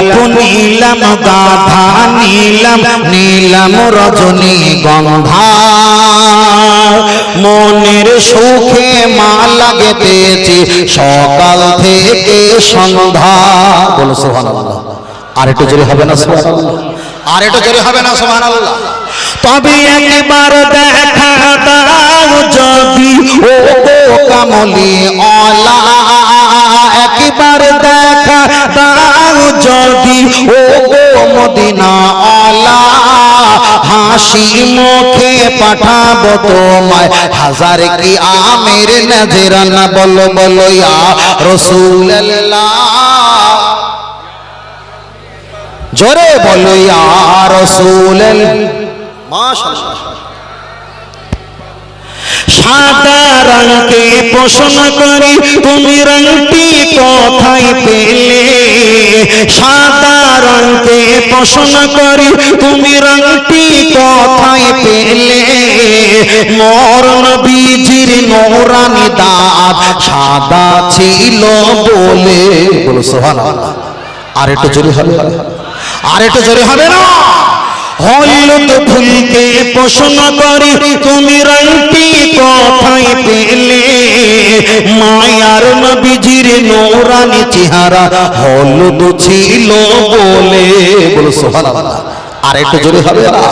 গোলাপ নীলাম, গাধা, নীলাম, নীলম রজনী গন্ধা মনের সুখে মা লাগেতেছি সকাল থেকে সন্ধ্যা। বলো, সুবহানাল্লাহ। আর একটু জোরে হবে না, সুবহানাল্লাহ? আর একটু জোরে হবে না, সুবহানাল্লাহ? তবে একবার দেখা দাও যদি ও কামলি অলা। একবার দেখা দাও যদি ও গো মদিনা অলা হাসি মুখে পাঠাবো তোমায়। হাজার কি আমের নজরানা বলো বলো ইয়া রসুল্লাহ জোরে বলো ইয়া রসুল্লাহ মাশাআল্লাহ। সাদা রঙকে পোষণ করি তুমি রঙটি কোথায় পেলে? সাদা রঙকে পোষণ করি তুমি রঙটি কোথায় পেলে? মরণ বীজির নোরানি দাঁত সাদা ছিল বলে। বলো সোহান আর একটু জোরে হবে। আর একটু জোরে হবে না? হলুদ ফুলকে পোষণ করি, তুমি রঙটি কোথায় পেলে? মায়ার নবীজির নোরানি চেহারা হলুদ ছিল বলে, বলো সুবহানাল্লাহ। আর একটু জোরে হবে। না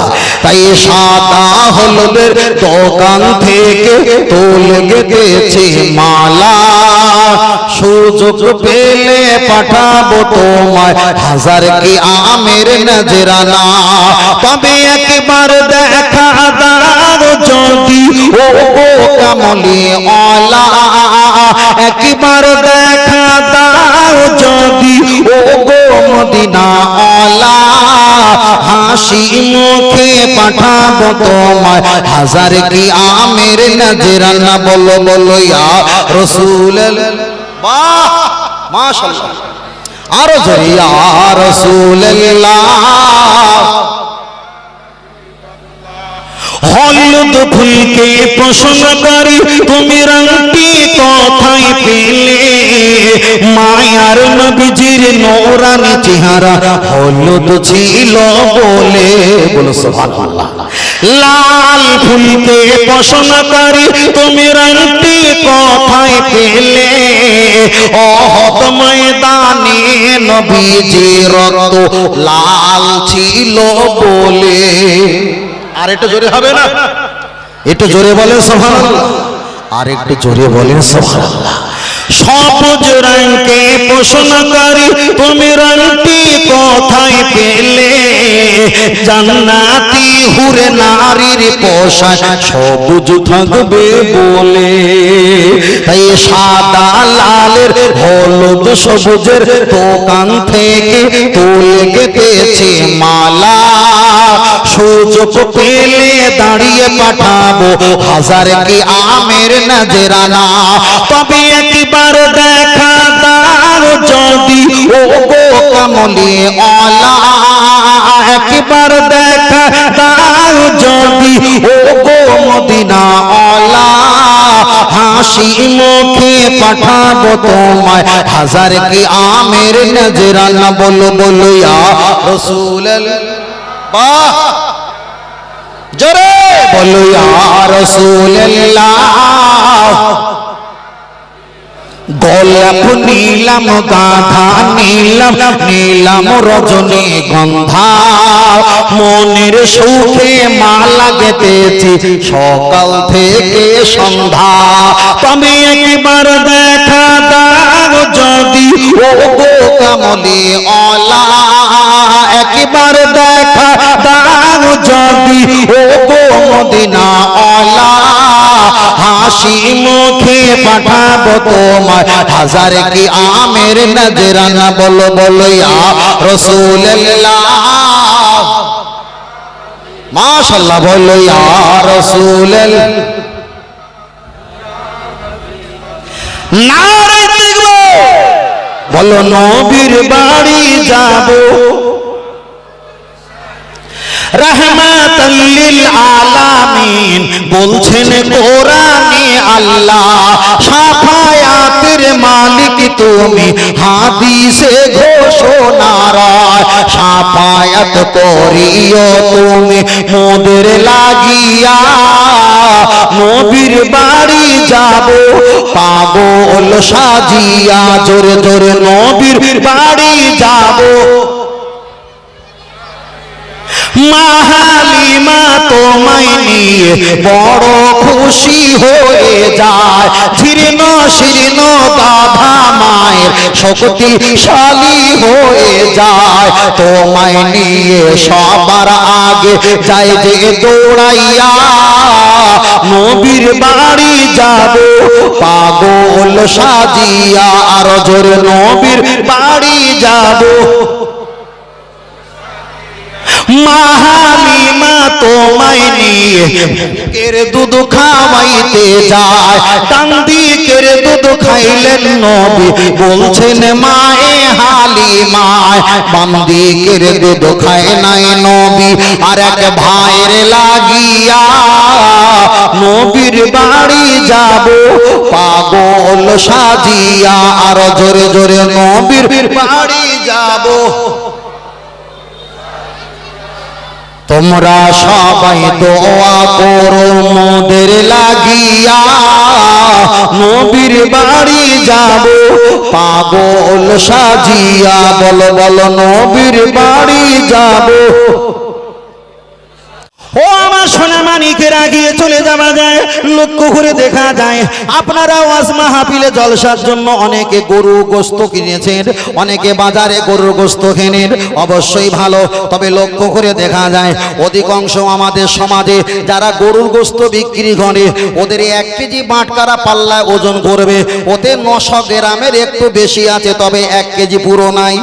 তাই সাদা হলুদের দোকান থেকে তোলে গেতেছে মালা। সুযোগ পেলে পাঠাবো তোমায়। হাজার কি আমের নজরানা। তবে একবার দেখা দাও যদি। ও ও কামলি অলা একবার দেখা দাও যদি। ও গো মদিনা অলা হাসি মুখে পাঠাবো তোমায়। হাজার কি আমের নজরানা, বলো বলো, ইয়া রসুল বাহ, মাশাআল্লাহ। আরও জোরে, ইয়া রাসূলুল্লাহ। হলুদ ফুলকে পোষণ করি, তুমি রঙটি কোথায় পেলে? মায়ার নবীজির নোরানি চেহারা হলুদ ছিল বলে। বলো সুবহানাল্লাহ। লাল ফুলকে পোষণ করি, তুমি রঙটি কোথায় পেলে? অহত ময়দানে নবীজির রক্ত লাল ছিল বলে। আর একটু জোরে হবে না? একটু জোরে বলেন সুবহানাল্লাহ। আর একটু জোরে বলেন সুবহানাল্লাহ। সবুজ রঙকে পোষণ করি। তুমি রঙটি কোথায় পেলে? জান্নাতি হুরে নারীর পোশাক সবুজ থাকবে বলে। তাই সাদা, লালের, হলুদ, সবুজের দোকান থেকে তুলে গেতেছে মালা। সুযোগ পেলে দাঁড়িয়ে পাঠাবো। হাজার কি আমের নজরানা? তবে একবার দেখা দাও যদি। ও গো কমলি অলা একবার দেখা দাও যদি। ও গো মদিনা অলা হাসি মুখে পাঠাবো তোমায়। হাজার কি আমের নজরানা বলো বলো ইয়া রসুল্লাহ বাহ। জোরে। বলো গোলাপ নীলাম, গাধা নীলাম নীলাম রজনী গন্ধা। মনের সুখে মালা গেতেছি সকাল থেকে সন্ধ্যা। তবে একবার দেখা দাও যদি ও গো কামলি অলা। যদি ও গো মদিনা অলা হাসি মুখে পাঠাবো তোমার হাজার কি আমের নজরানা বলো বলো ইয়া রসুল্লাহ মাশাল্লাহ বলো ইয়া রসুল্লাহ নারে দেখব। বলো নবীর বাড়ি যাব। রহমাতাল্লিল আলামিন বলছেন, কোরআনে আল্লাহ সাফায়াতের মালিক তুমি। হাদিসে ঘোষণারা সাফায়াত করিও তুমি। মোদের লাগিয়া নবীর বাড়ি যাব, পাগল সাজিয়া জোরে জোরে নবীর বাড়ি যাব। মাহালিমা তোমায় নিয়ে বড় খুশি হয়ে যায়। জীর্ণ শীর্ণ গাধা মায়ের শক্তিশালী হয়ে যায়। তোমায় নিয়ে সবার আগে যাই যে দৌড়াইয়া নবীর বাড়ি যাব। পাগল সাজিয়া আর জোরে নবীর বাড়ি যাব। মাহালিমা তোমায় নিয়ে কের দুধ খাওয়াইতে যায়। টান্দিকের দুধ খাইলেন নবী, বলছেন, মায়ে হালিমায় বান্দিকের দুধ খায় নাই নবী, আর এক ভাইয়ের লাগিয়া নবীর বাড়ি যাব। পাগল সাজিয়া আর জোরে জোরে নবীর বাড়ি যাব। তোমরা সবাই দোয়া করো মোদের লাগিয়া। নবীর বাড়ি যাব, পাগল সাজিয়া বল বল নবীর বাড়ি যাব। ও আমার সোনা মানিকের আগিয়ে চলে যাওয়া যায়, লক্ষ্য করে দেখা যায় আপনারা ওয়াজ মাহফিলে জলসার জন্য অনেকে গরু গোস্ত কিনেছেন, অনেকে বাজারে গরুর গোস্ত কেনেন, অবশ্যই ভালো, তবে লক্ষ্য করে দেখা যায়, অধিকাংশ আমাদের সমাজে যারা গরুর গোস্ত বিক্রি করে, ওদের এক কেজি বাটকারা পাল্লায় ওজন করবে ওতে নশো গ্রামের একটু বেশি আছে, তবে এক কেজি পুরো নাই।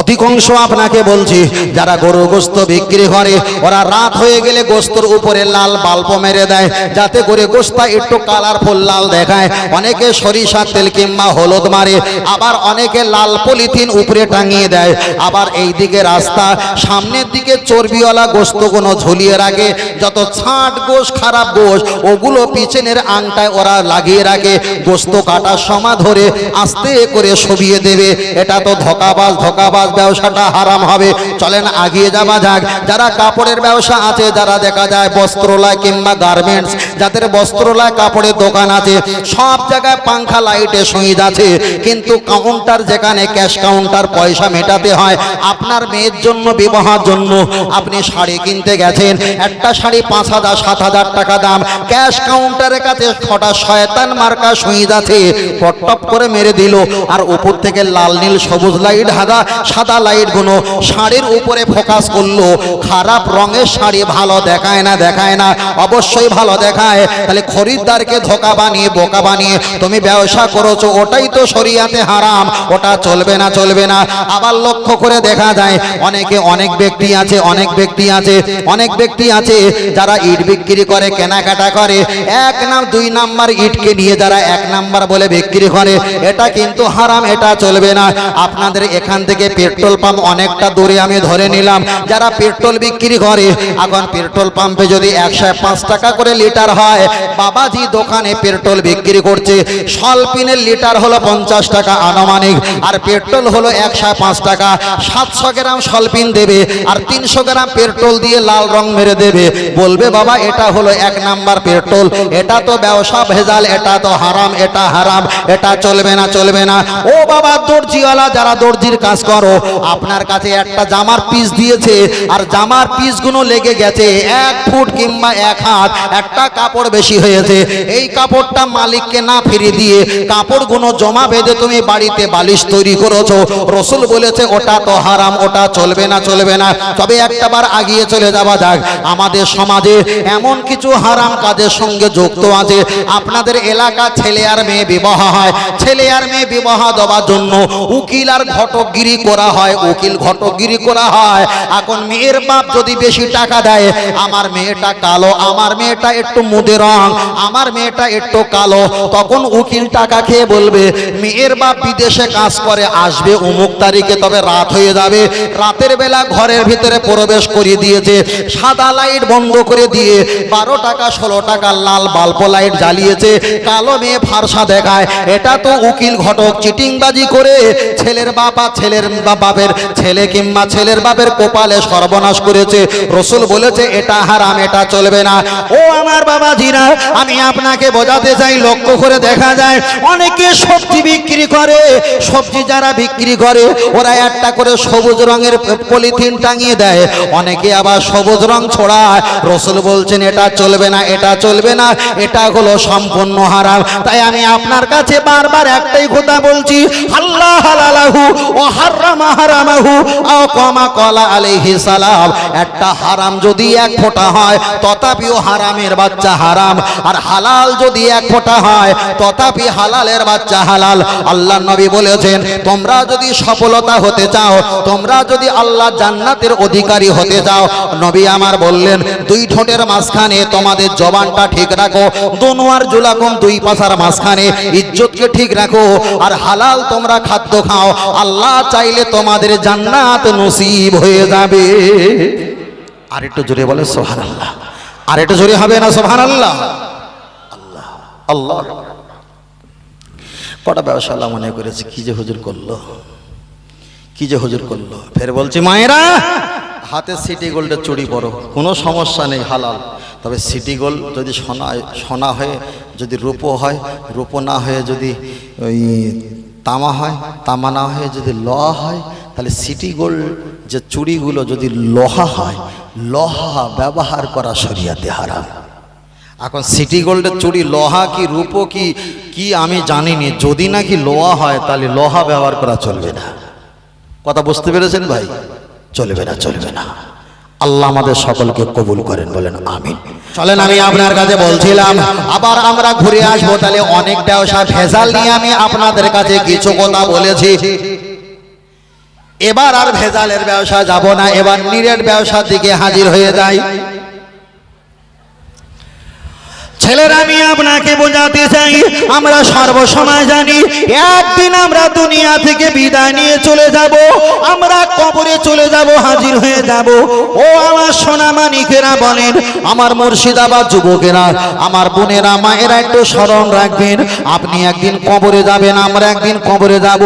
অধিকাংশ আপনাকে বলছি, যারা গরু গোস্ত বিক্রি করে, ওরা রাত হয়ে গেলে গোস্তর উপরে লাল বাল্ব মেরে দেয়, যাতে করে গোস্তা একটু কালারফুল লাল দেখায়। অনেকে সরিষার তেল কিংবা হলুদ মারে, আবার অনেকে লাল পলিথিন উপরে টাঙিয়ে দেয়। আবার এই দিকে রাস্তা, সামনের দিকে চর্বিওয়ালা গোস্তগুলো ঝুলিয়ে রাখে, যত ছাট গোশ, খারাপ গোশ, ওগুলো পিছনের আংটায় ওরা লাগিয়ে রাখে। গোস্ত কাটার সময় ধরে আস্তে করে সবিয়ে দেবে। এটা তো ধোকাবাজ ধোকাবাজ ব্যবসাটা হারাম হবে। চলেন আগিয়ে যাওয়া যাক। যারা কাপড়ের ব্যবসা আছে, যারা দেখা যায় বস্ত্রলয় কিংবা গার্মেন্টস যাদের বস্ত্রলয়, কাপড়ের দোকান আছে, সব জায়গায় পাংখা লাইটে সুইচ আছে। কিন্তু কাউন্টার যেখানে ক্যাশ কাউন্টার পয়সা মেটাতে হয়, আপনার মেয়ের জন্য, বিবাহের জন্য আপনি শাড়ি কিনতে গেছেন। একটা শাড়ি পাঁচ হাজার, সাত হাজার টাকা দাম। ক্যাশ কাউন্টারের কাছে ছটা শয়তান মার্কা সুইচ আছে। পটপ করে মেরে দিল। আর উপর থেকে লাল, নীল, সবুজ লাইট হাদা সাদা লাইটগুলো শাড়ির উপরে ফোকাস করল, খারাপ রঙের শাড়ি ভালো দেখায় না দেখায় না, অবশ্যই ভালো দেখায়। তাহলে খরিদ্দারকে ধোকা বানিয়ে, বোকা বানিয়ে তুমি ব্যবসা করেছ, ওটাই তো শরিয়াতে হারাম, ওটা চলবে না চলবে না। আবার লক্ষ্য করে দেখা যায়, অনেকে অনেক ব্যক্তি আছে, অনেক ব্যক্তি আছে, অনেক ব্যক্তি আছে যারা ইট বিক্রি করে, কেনাকাটা করে, এক নাম, দুই নাম্বার ইটকে নিয়ে যারা এক নাম্বার বলে বিক্রি করে, এটা কিন্তু হারাম, এটা চলবে না। আপনাদের এখান থেকে পেট্রোল পাম্প অনেকটা দূরে আমি ধরে নিলাম। যারা পেট্রোল বিক্রি করে, এখন পেট্রোল পাম্পে যদি একশো পাঁচ টাকা করে লিটার হয়, বাবাজি দোকানে পেট্রোল বিক্রি করছে। সলপিনের লিটার হলো পঞ্চাশ টাকা আনুমানিক, আর পেট্রোল হলো একশো পাঁচ টাকা। সাতশো গ্রাম সলপিন দেবে, আর তিনশো গ্রাম পেট্রোল দিয়ে লাল রং মেরে দেবে। বলবে, বাবা, এটা হলো এক নাম্বার পেট্রোল। এটা তো ব্যবসা ভেজাল, এটা তো হারাম, এটা হারাম, এটা চলবে না চলবে না। ও বাবা, দর্জিওয়ালা, যারা দর্জির কাজ করো আপনার কাছে একটা জামার পিস দিয়েছে, আর জামার পিসগুলো লেগে গেছে। এক ফুট কিংবা এক হাত, একটা কাপড় বেশি হয়েছে। এই কাপড়টা মালিককে না ফিরে দিয়ে কাপড়গুলো জমা বেঁধে তুমি বাড়িতে বালিশ তৈরি করেছ। রসুল বলেছে, ওটা তো হারাম, ওটা চলবে না চলবে না। তবে একটা বার আগিয়ে চলে যাওয়া যাক। আমাদের সমাজে এমন কিছু হারাম কাজের সঙ্গে যুক্ত আছে। আপনাদের এলাকা ছেলে আর মেয়ে বিবাহ হয়। ছেলে আর মেয়ে বিবাহ দেওয়ার জন্য উকিল আর ঘটকগিরি করা হয়, উকিল ঘটকগিরি করা হয়। এখন মেয়ের বাপ যদি বেশি টাকা দেয়, আমার মেয়েটা কালো, আমার মেয়েটা একটু মুদে রং, আমার মেয়েটা একটু কালো, তখন উকিল টাকা খেয়ে বলবে, মেয়ের বাপ বিদেশে কাজ করে, আসবে অমুক তারিখে, তবে রাত হয়ে যাবে। রাতের বেলা ঘরের ভিতরে প্রবেশ করিয়ে দিয়েছে। সাদা লাইট বন্ধ করে দিয়ে বারো টাকা, ষোলো টাকা লাল বাল্ব লাইট জ্বালিয়েছে। কালো মেয়ে ফারসা দেখায়, এটা তো উকিল ঘটক চিটিংবাজি করে, ছেলের বাবা ছেলের কিংবা বাপের ছেলে কিংবা ছেলের বাপের কোপালে সর্বনাশ করেছে। রসুল বলেছে, এটা হারাম, এটা চলবে না। ও আমার বাবাজিরা, আমি আপনাকে বোঝাতে চাই, লক্ষ্য করে দেখা যায়, অনেকে সবজি বিক্রি করে, সবজি যারা বিক্রি করে, ওরা একটা করে সবুজ রঙের পলিথিন টাঙিয়ে দেয়, অনেকে আবার সবুজ রং ছড়ায়। রসুল বলছেন, এটা চলবে না, এটা চলবে না, এটা হলো সম্পূর্ণ হারাম। তাই আমি আপনার কাছে বারবার একটাই কথা বলছি, আল্লাহ হালালাহু ও হারামা একটা হারাম যদি এক ফোঁটা হয়, তথাপিও হারামের বাচ্চা হারাম। আর হালাল যদি এক ফোঁটা হয়, তথাপি হালালের বাচ্চা হালাল। আল্লাহ নবী বলেছেন, তোমরা যদি সফলতা হতে চাও, তোমরা যদি আল্লাহ জান্নাতের অধিকারী হতে চাও। নবী আমার বললেন, দুই ঠোঁটের মাঝখানে তোমাদের জবানটা ঠিক রাখো দোনোয়ার জুলাকম দুই পাশার মাঝখানে ইজ্জতকে ঠিক রাখো। আর হালাল তোমরা খাদ্য খাও, আল্লাহ চাইলে তোমাদের জান্নাত নসিব হয়ে যাবে। আর একটু জোরে বলে সোহান আল্লাহ আর একটু জোরে হবে না সোহান আল্লাহ আল্লাহ। আল্লাহ কটা ব্যবসা আল্লাহ মনে করেছে, কি যে হুজুর করল? কি যে হুজুর করল? ফের বলছি, মায়েরা, হাতে সিটি গোল্ডের চুরি করো কোনো সমস্যা নেই, হালাল। তবে সিটি গোল্ড যদি সোনা সোনা হয়ে যদি রূপো হয়, রূপো না হয়ে যদি ওই তামা হয়, তামা না হয়ে যদি লোহা হয়, তাহলে সিটি গোল্ড যে চুড়িগুলো যদি লোহা হয়, লোহা ব্যবহার করা শরিয়াতে হারাম। এখন সিটি গোল্ডের চুড়ি লোহা কি, রূপো কি কি আমি জানিনি। যদি নাকি লোহা হয়, তাহলে লোহা ব্যবহার করা চলবে না। কথা বুঝতে পেরেছেন ভাই? চলবে না চলবে না। আল্লাহ আমাদের সকলকে কবুল করেন, বলেন আমিন। চলেন, আমি আপনার কাছে বলছিলাম, আবার আমরা ঘুরে আসব, তাহলে অনেকটা ব্যবসা ভেজাল নিয়ে আমি আপনাদের কাছে কিছু কথা বলেছি। এবার আর ভেজালের ব্যবসা যাব না, এবার নিরেট ব্যবসার দিকে হাজির হয়ে যাই। ছেলেরা, আমি আপনাকে বোঝাতে চাই, আমরা সর্বসময় জানি, একদিন আমরা দুনিয়া থেকে বিদায় নিয়ে চলে যাব, আমরা কবরে চলে যাব, হাজির হয়ে যাব। ও আমার সোনা মানিকেরা বলেন, আমার মুর্শিদাবাদ যুবকেরা, আমার বোনেরা, মায়েরা একটু স্মরণ রাখবেন, আপনি একদিন কবরে যাবেন, আমরা একদিন কবরে যাব,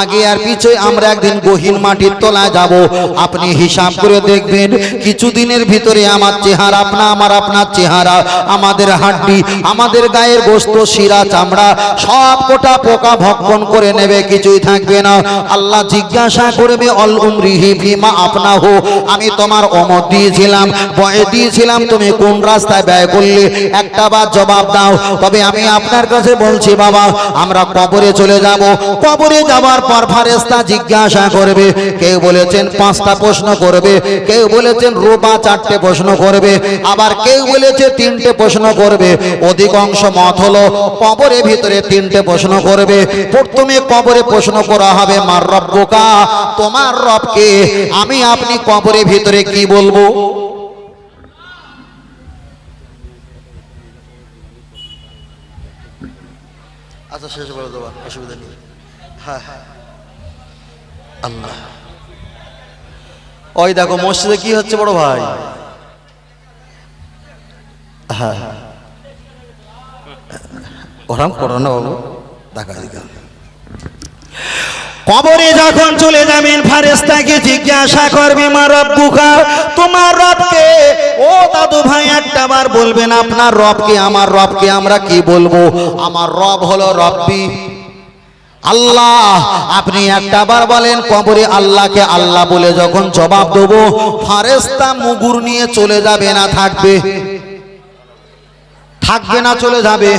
আগে আর পিছনে আমরা একদিন গহীন মাটির তলায় যাব। আপনি হিসাব করে দেখবেন, কিছুদিনের ভিতরে আমার চেহারা আপনা আমার আপনার চেহারা, আমাদের হাড্ডি, আমাদের গায়ের গোস্ত শিরা, চামড়া, সব কোটা পোকা ভক্ষণ করে নেবে, কিছুই থাকবে না। আল্লাহ জিজ্ঞাসা করবে, অল উমরিহি ফিমা আপনা হো আমি তোমার অমর দিয়েছিলাম বয়ে দিয়েছিলাম, তুমি কোন রাস্তায় ব্যয় করলে? একটা বার জবাব দাও। তবে আমি আপনার কাছে বলছি, বাবা, আমরা কবরে চলে যাব। কবরে যাওয়ার পর ফারেস্তা জিজ্ঞাসা করবে, কেউ বলেছেন পাঁচটা প্রশ্ন করবে, কেউ বলেছেন রোবা চারটে প্রশ্ন করবে, আবার কেউ বলেছে তিনটে প্রশ্ন করবে। অধিকাংশ মত হলো, কবরে ভিতরে তিনটে প্রশ্ন করবে। প্রথমে কবরে প্রশ্ন করা হবে, মার রব বোকা, তোমার রবকে আমি আপনি কবরে ভিতরে কি বলব? আচ্ছা অসুবিধা নেই। হ্যাঁ হ্যাঁ। ওই দেখো, মসজিদে কি হচ্ছে, বড় ভাই? হ্যাঁ। ওরাম করো না বাবু। দেখা দেখা কবরে যখন চলে যাবেন ফারেস্তাকে জিজ্ঞাসা করবে মা রব্বুকা তোমার রবকে? ও দাদু ভাই একটা বার বলবেন আপনার রবকে আমার রবকে আমরা কি বলব? আমার রব হলো রব্বি। আল্লাহ আপনি একটা বার বলেন কবরে আল্লাহকে আল্লাহ বলে যখন জবাব দেবো ফারেস্তা মুগুর নিয়ে চলে যাবে না থাকবে। থাকবে না চলে যাবে।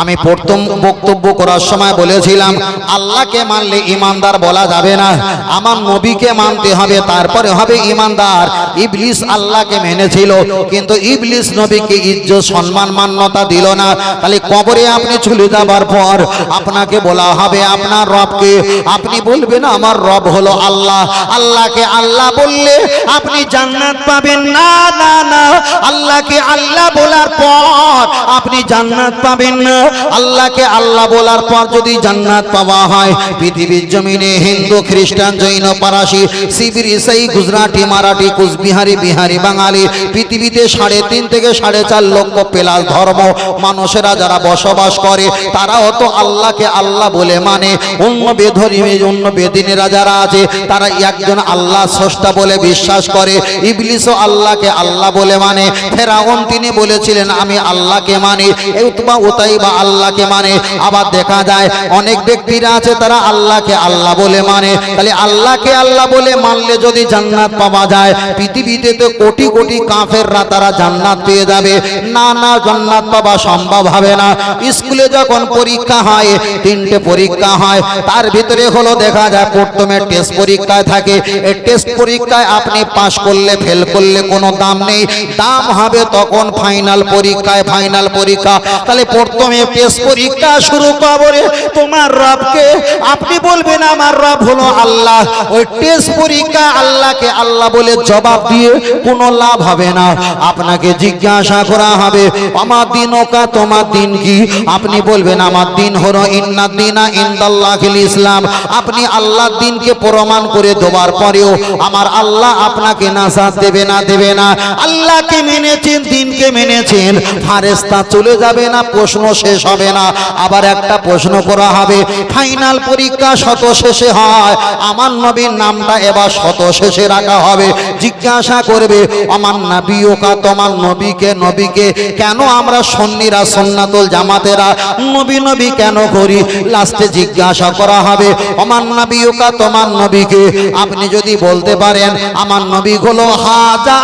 আমি প্রথম বক্তব্য করার সময় বলেছিলাম, আল্লাহকে মানলে ইমানদার বলা যাবে না, আমার নবীকে মানতে হবে, তারপরে হবে ইমানদার। ইবলিস আল্লাহকে মেনেছিল, কিন্তু ইবলিস নবীকে ইজ্জত, সম্মান, মান্যতা দিল না। তাহলে কবরে আপনি চলে যাবার পর আপনাকে বলা হবে, আপনার রবকে আপনি বলবেন, আমার রব হলো আল্লাহ। আল্লাহকে আল্লাহ বললে আপনি জান্নাত পাবেন। না না না, আল্লাহকে আল্লাহ বলার পর আপনি জান্নাত পাবেন না। আল্লাহকে আল্লাহ বলার পর যদি জান্নাত পাওয়া হয়, পৃথিবীর জমিনে হিন্দু, খ্রিস্টান, জৈন পারাসি শিবির ইসাই, গুজরাটি, মারাঠি, কুচবিহারি, বিহারি, বাঙালি, পৃথিবীতে সাড়ে তিন থেকে সাড়ে চার লক্ষ পেলাস ধর্ম মানুষেরা যারা বসবাস করে, তারাও তো আল্লাহকে আল্লাহ বলে মানে। অন্য বেধর্মী অন্য বেদিনেরা যারা আছে, তারা একজন আল্লাহ স্রষ্টা বলে বিশ্বাস করে। ইবলিসও আল্লাহকে আল্লাহ বলে মানে। ফেরাউন তিনি বলেছিলেন, আমি আল্লাহকে মানি। উতবা উতাই বা আল্লাহকে মানে। আবার দেখা যায় অনেক ব্যক্তিরা আছে, তারা আল্লাহকে আল্লাহ বলে মানে। তাহলে আল্লাহকে আল্লাহ বলে মানলে যদি জান্নাত পাওয়া যায়, পৃথিবীতে তো কোটি কোটি কাফেররা তারা জান্নাত পেয়ে যাবে। না না, জান্নাত পাওয়া সম্ভব হবে না। স্কুলে যখন পরীক্ষা হয়, তিনটে পরীক্ষা হয়, তার ভিতরে হলো দেখা যায় প্রথমে টেস্ট পরীক্ষায় থাকে। এই টেস্ট পরীক্ষায় আপনি পাশ করলে ফেল করলে কোনো দাম নেই। দাম হবে তখন ফাইনাল পরীক্ষায় ফাইনাল পরীক্ষা। তাহলে প্রথমে টেস্ট পরীক্ষা শুরু করে তোমার রবকে আপনি বলবেন আমার রব হলো আল্লাহ। ওই টেস্ট পরীক্ষা আল্লাহকে আল্লাহ বলে জবাব দিয়ে কোনো লাভ হবে না। আপনাকে জিজ্ঞাসা করা হবে, আমার দিন ওকা তোমার দিন কি? আপনি বলবেন, আমার দিন হলো ইন্না দিনা ইন্দাল্লাহ ইসলাম। আপনি আল্লাহর দিনকে প্রমাণ করে দেওয়ার পরেও আমার আল্লাহ আপনাকে নাসাদ দেবে না দেবে না। আল্লাহকে মেনেছেন, দিনকে মেনেছেন। ফারেস্তা চলে যাবে না, প্রশ্ন শেষ হবে না। আবার একটা প্রশ্ন করা হবে, ফাইনাল পরীক্ষা শত শেষে হয়, আমার নবীর নামটা এবার শত শেষে রাখা হবে। জিজ্ঞাসা করবে, আমার নাবিওকা তোমার নবীকে নবীকে কেন আমরা সন্নিরা সন্নাতল জামাতেরা নবী নবী কেন করি? লাস্টে জিজ্ঞাসা করা হবে, আমার নাবিওকা তোমার নবীকে? আপনি যদি বলতে পারেন, আমার নবী হলো হাজা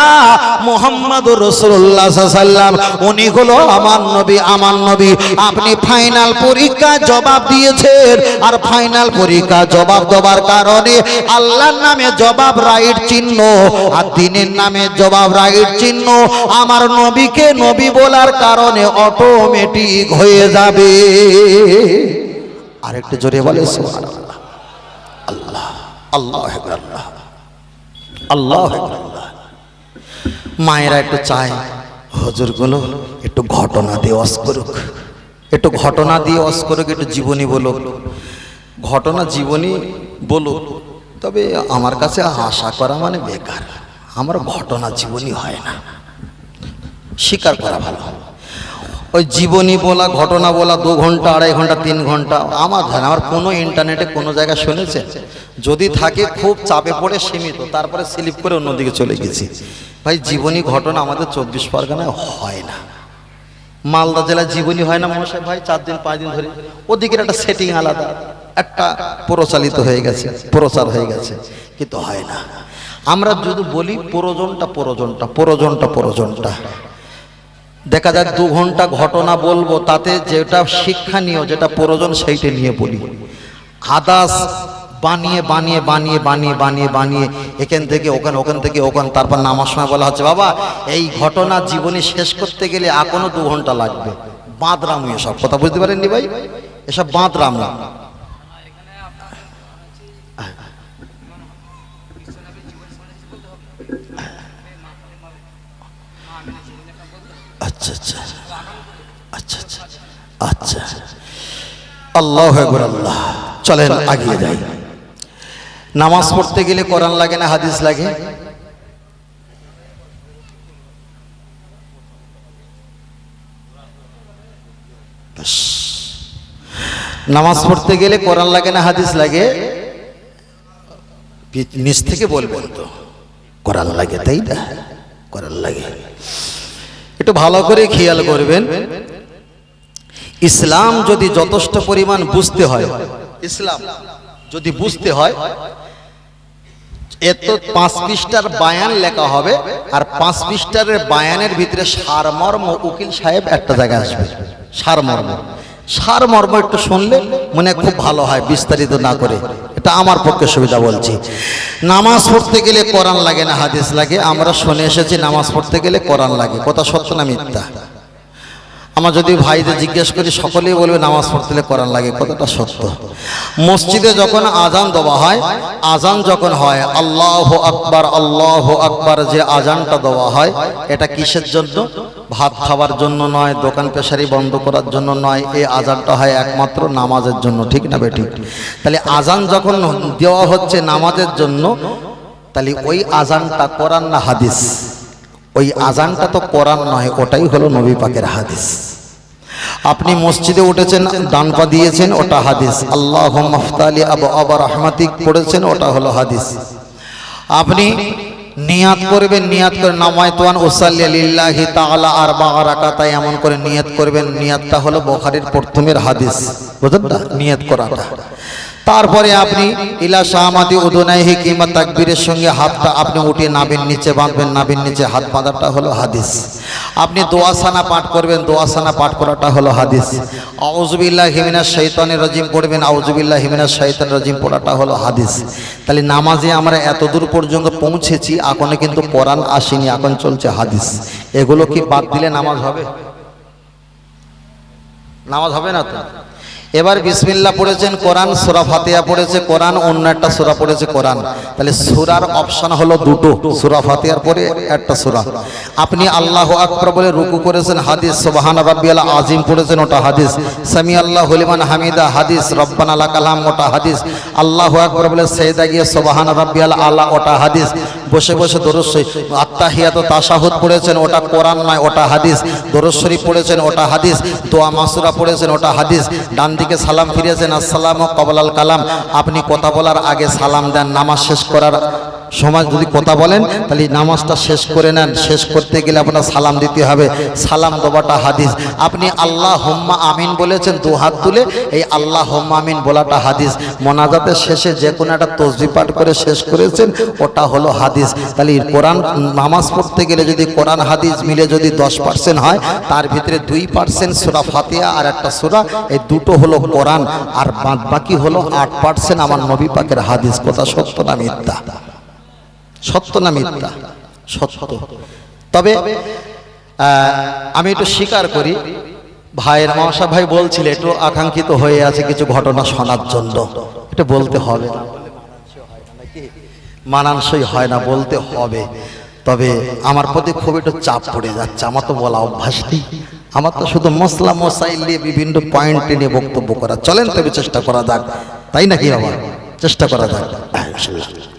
মোহাম্মদ রসুল্লাহ সাল্লাম উনি হলো আমার নবী আমার নবী। আপনি ফাইনাল পরীক্ষা জবাব দিয়েছেন। আর ফাইনাল পরীক্ষা জবাব দেওয়ার কারণে আল্লাহর নামে জবাব রাইট চিহ্ন আর দিনের নামে জবাব রাইট চিহ্ন আমার নবীকে নবী বলার কারণে অটোমেটিক হয়ে যাবে। আরেকটু জোরে বলে আল্লাহ মায়েরা একটু চায়, হজুরগুলো একটু ঘটনা দিয়ে অস করুক। একটু ঘটনা দিয়ে অস করুক একটু জীবনী বলো। ঘটনা, জীবনী বলো। তবে আমার কাছে আশা করা মানে বেকার। আমার ঘটনা, জীবনী হয় না। স্বীকার করা ভালো। ওই জীবনী বলা, ঘটনা বলা, দু ঘণ্টা, আড়াই ঘণ্টা, তিন ঘণ্টা, আমার ধারণা, আমার কোনো ইন্টারনেটে কোনো জায়গায় শুনেছে? যদি থাকে, খুব চাপে পড়ে সীমিত, তারপরে স্লিপ করে অন্যদিকে চলে গেছি। ভাই, জীবনী, ঘটনা আমাদের চব্বিশ পরগনায় হয় না। মালদা জেলায় জীবনী হয় না মহাশয় ভাই, চার দিন, পাঁচ দিন ধরে। ওদিকের একটা সেটিং আলাদা। একটা প্রচালিত হয়ে গেছে, প্রচার হয়ে গেছে। কিন্তু হয় না। আমরা যদি বলি প্রয়োজনটা প্রয়োজনটা প্রয়োজনটা প্রয়োজনটা। দেখা যাক দু ঘণ্টা ঘটনা বলব, তাতে যেটা শিক্ষণীয় যেটা প্রয়োজন সেইটা নিয়ে বলি। আদাস বানিয়ে বানিয়ে বানিয়ে বানিয়ে বানিয়ে বানিয়ে এখান থেকে ওখান ওখান থেকে ওখান তারপর নামার সময় বলা হচ্ছে বাবা এই ঘটনা জীবনী শেষ করতে গেলে এখনও দু ঘণ্টা লাগবে। বাঁধরাম এসব কথা বুঝতে পারেননি ভাই? এসব বাঁধরাম না। আচ্ছা আচ্ছা আচ্ছা আচ্ছা আচ্ছা। আল্লাহ আল্লাহ। চলেন আগিয়ে যাই। নামাজ পড়তে গেলে কোরআন লাগে না, হাদিস লাগে? নামাজ পড়তে গেলে কোরআন লাগে না, হাদিস লাগে? নিচ থেকে বলবেন তো, কোরআন লাগে তাই না? কোরআন লাগে। একটু ভালো করে খেয়াল করবেন। ইসলাম যদি যথেষ্ট পরিমাণ বুঝতে হয়, ইসলাম যদি বুঝতে হয় এত পাঁচ পৃষ্ঠার বায়ান লেখা হবে, আর পাঁচ পৃষ্ঠার বায়ানের ভিতরে সারমর্ম উকিল সাহেব একটা জায়গায় আসবে। সারমর্ম। সারমর্ম একটু শুনলে মনে খুব ভালো হয়, বিস্তারিত না করে। এটা আমার পক্ষে সুবিধা বলছি। নামাজ পড়তে গেলে কোরআন লাগে না, হাদিস লাগে। আমরা শুনে এসেছি, নামাজ পড়তে গেলে কোরআন লাগে। কথা সত্য না মিথ্যা? আমার যদি ভাইদের জিজ্ঞেস করি, সকলেই বলবে নামাজ পড়তে হলে কোরআন লাগে, কতটা সত্য? মসজিদে যখন আজান দেওয়া হয় আজান যখন হয়, আল্লাহ আকবার আল্লাহ আকবার যে আজানটা দেওয়া হয়, এটা কিসের জন্য? ভাত খাওয়ার জন্য নয়, দোকান পেশারি বন্ধ করার জন্য নয়, এই আজানটা হয় একমাত্র নামাজের জন্য, ঠিক না বেঠিক? তাহলে আজান যখন দেওয়া হচ্ছে নামাজের জন্য, তাহলে ওই আজানটা কোরআন না হাদিস? ওই আজানটা তো কোরআন নয়, ওটাই হলো নবী পাকের হাদিস। আপনি মসজিদে উঠেছেন, ডান পা দিয়েছেন, ওটা হাদিস। আল্লাহ মফতালি আবু আবার রহমাতিক পড়েছেন, ওটা হলো হাদিস। আপনি নিয়াত করবেন, নিয়াত করে নামায় তোয়ান ওসাল্লাহি তালা আর আর তাই এমন করে নিয়াত করবেন। নিয়াতটা হলো বখারির প্রথমের হাদিস। বুঝলেন না? নিয়াত করাটা। তারপরে আপনি ইলা শাহমাতি উদুনাইহি কিংবা তাকবীরের সঙ্গে হাতটা আপনি উঠিয়ে নাবির নিচে বাঁধবেন, নাবির নিচে হাত বাঁধাটা হলো হাদিস। আপনি দোয়াসানা পাঠ করবেন, দোয়াসানা পাঠ করাটা হলো হাদিস। আউজুবিল্লাহ হিমিনাস শৈতানের রাজিম পড়বেন আউজুবিল্লাহ হিমিনা শৈতান রাজিম পড়াটা হলো হাদিস। তাহলে নামাজে আমরা এত দূর পর্যন্ত পৌঁছেছি, এখনও কিন্তু কোরআন আসেনি, এখন চলছে হাদিস। এগুলো কি বাদ দিলে নামাজ হবে? নামাজ হবে না তো? এবার বিসমিল্লা পড়েছেন কোরআন, সুরা ফাতিহা পড়েছে কোরআন, অন্য একটা সুরা পড়েছে কোরআন। তাহলে সুরার অপশন হলো দুটো, সুরা ফাতিহার পরে একটা সুরা। আপনি আল্লাহ আকবর বলে রুকু করেছেন, হাদিস, সুবহান রাব্বিয়াল আজিম পড়েছেন, ওটা হাদিস। সামি আল্লাহ হলিমান হামিদা, হাদিস, রব্বানা লাকালাম ওটা হাদিস। আল্লাহ আকবর বলে সেদা গিয়ে, সুবহান রাব্বিয়াল আলা, ওটা হাদিস। বসে বসে দরুশ্বরী আত্মাহিয়াত তাশাহুদ পড়েছেন, ওটা কোরআন নয়, ওটা হাদিস। দরুশ্বরী পড়েছেন, ওটা হাদিস। দোয়া মাসুরা পড়েছেন, ওটা হাদিস। ডান দিকে সালাম ফিরিয়েছেন, আসসালাম কবলাল কালাম। আপনি কথা বলার আগে সালাম দেন, নামাজ শেষ করার সময় যদি কথা বলেন, তাহলে নামাজটা শেষ করে নেন। শেষ করতে গেলে আপনার সালাম দিতে হবে। সালাম দেওয়াটা হাদিস। আপনি আল্লাহ হোম্মা আমিন বলেছেন, দু হাত তুলে এই আল্লাহ হোম্মা আমিন বলাটা হাদিস। মোনাজাতের শেষে যে কোনো একটা তসবি পাঠ করে শেষ করেছেন, ওটা হলো হাদিস। তাহলে কোরআন নামাজ পড়তে গেলে যদি কোরআন হাদিস মিলে যদি দশ পার্সেন্ট হয়, তার ভিতরে দুই পার্সেন্ট সুরা ফাতিয়া আর একটা সুরা, এই দুটো হলো কোরআন আর বাদ বাকি হলো আট পার্সেন্ট আমার নবী পাকের হাদিস। কথা সত্য না মিথ্যা? সত্য না মিথ্যা? সত্য। তবে আমি একটু স্বীকার করি, ভাইয়ের মহাশা ভাই বলছিল, একটু আকাঙ্ক্ষিত হয়ে আছে কিছু ঘটনা শোনার জন্য। এটা বলতে হবে। মানানসই হয় না, বলতে হবে। তবে আমার প্রতি খুব একটু চাপ পড়ে যাচ্ছে, আমার তো বলা অভ্যাস নেই। আমার তো শুধু মশলা মশাইল নিয়ে বিভিন্ন পয়েন্ট নিয়ে বক্তব্য করা। চলেন তবে চেষ্টা করা যাক। তাই নাকি আমার চেষ্টা করা যাক। হ্যাঁ।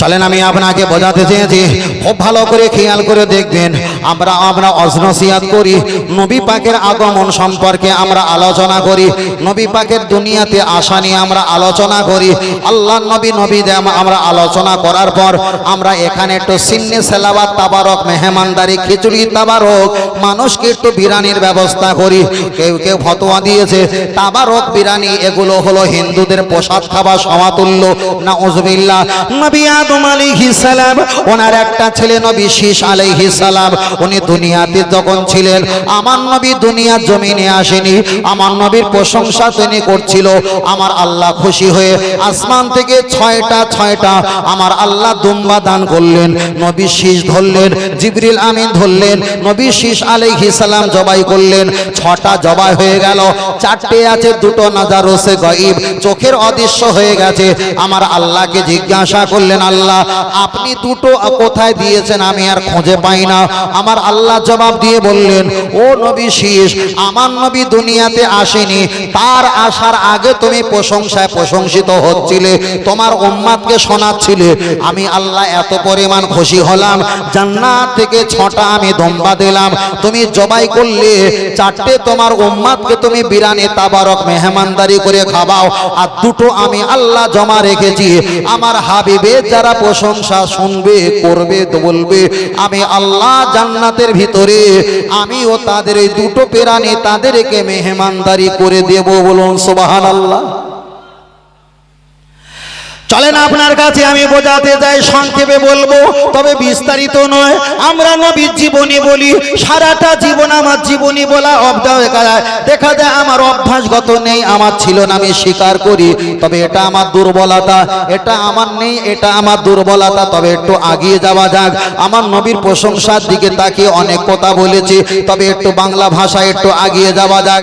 চলেন, আমি আপনাকে বোঝাতে চেয়েছি। খুব ভালো করে খেয়াল করে দেখবেন। আমরা আমরা অজনসিয়াত করি। নবী পাকের আগমন সম্পর্কে আমরা আলোচনা করি। নবী পাকের দুনিয়াতে আসা নিয়ে আমরা আলোচনা করি। আল্লাহ নবী নবী দেম আমরা আলোচনা করার পর আমরা এখানে একটু সিন্নে সেলাবাত তাবারক, মেহমানদারি, খিচুড়ি, তাবারক মানুষকে একটু বিরানির ব্যবস্থা করি। কেউ কেউ ফতোয়া দিয়েছে, তাবারক বিরানি এগুলো হলো হিন্দুদের প্রসাদ খাবার সমাতুল্য। না উজবিল্লা নবী আদম আলাইহিস সালাম, ওনার একটা ছেলে নবী শীষ আলাইহিস সালাম। উনি দুনিয়াতে যখন ছিলেন, আমার নবী দুনিয়ার জমিনে আসেনি, আমার নবীর প্রশংসা তিনি করছিল। আমার আল্লাহ খুশি হয়ে আসমান থেকে ছয়টা ছয়টা আমার আল্লাহ দুম্বা দান করলেন, নবী শীষ ধরলেন, জিবরিল আমিন ধরলেন, নবী শীষ আলাইহিস সালাম জবাই করলেন, ছটা জবাই হয়ে গেল, চারটে আছে, দুটো নাজার হোসে গইব, চোখের অদৃশ্য হয়ে গেছে। আমার আল্লাহকে জিজ্ঞাসা করলেন আল্লাহ, আপনি দুটো কোথায় দিয়েছেন আমি আর খুঁজে পাই না। আমার আল্লাহ জবাব দিয়ে বললেন, ও নবী শীষ, আমার নবী দুনিয়াতে আসেনি। তার আসার আগে তুমি প্রশংসায় প্রশংসিত হচ্ছিলে, তোমার উম্মাদকে শোনাচ্ছিলে। আমি আল্লাহ এত পরিমাণ খুশি হলাম, জান্নাত থেকে ছটা আমি দম্বা দিলাম। তুমি জবাই করলে, চারটে তোমার উম্মাদকে তুমি বিরানি তাবারক মেহমানদারি করে খাবাও, আর দুটো আমি আল্লাহ জমা রেখেছি। আমার হাবিবে যারা প্রশংসা শুনবে করবে তো বলবে, আমি আল্লাহ জান্নাতের ভিতরে, আমিও তাদের এই দুটো পেরানি তাদেরকে মেহমানদারি করে দেব। বলুন সোবাহান আল্লাহ চলেন আপনার কাছে আমি বোঝাতে চাই, সংক্ষেপে বলব, তবে বিস্তারিত নয়। আমরা নবীর জীবনী বলি, সারাটা জীবন আমার জীবনী বলা অভ্যাস দেখা যায় আমার অভ্যাসগত নেই, আমার ছিল না, আমি স্বীকার করি, তবে এটা আমার দুর্বলতা, এটা আমার নেই, এটা আমার দুর্বলতা, তবে একটু আগিয়ে যাওয়া যাক। আমার নবীর প্রশংসার দিকে তাকিয়ে অনেক কথা বলেছি, তবে একটু বাংলা ভাষায় একটু আগিয়ে যাওয়া যাক।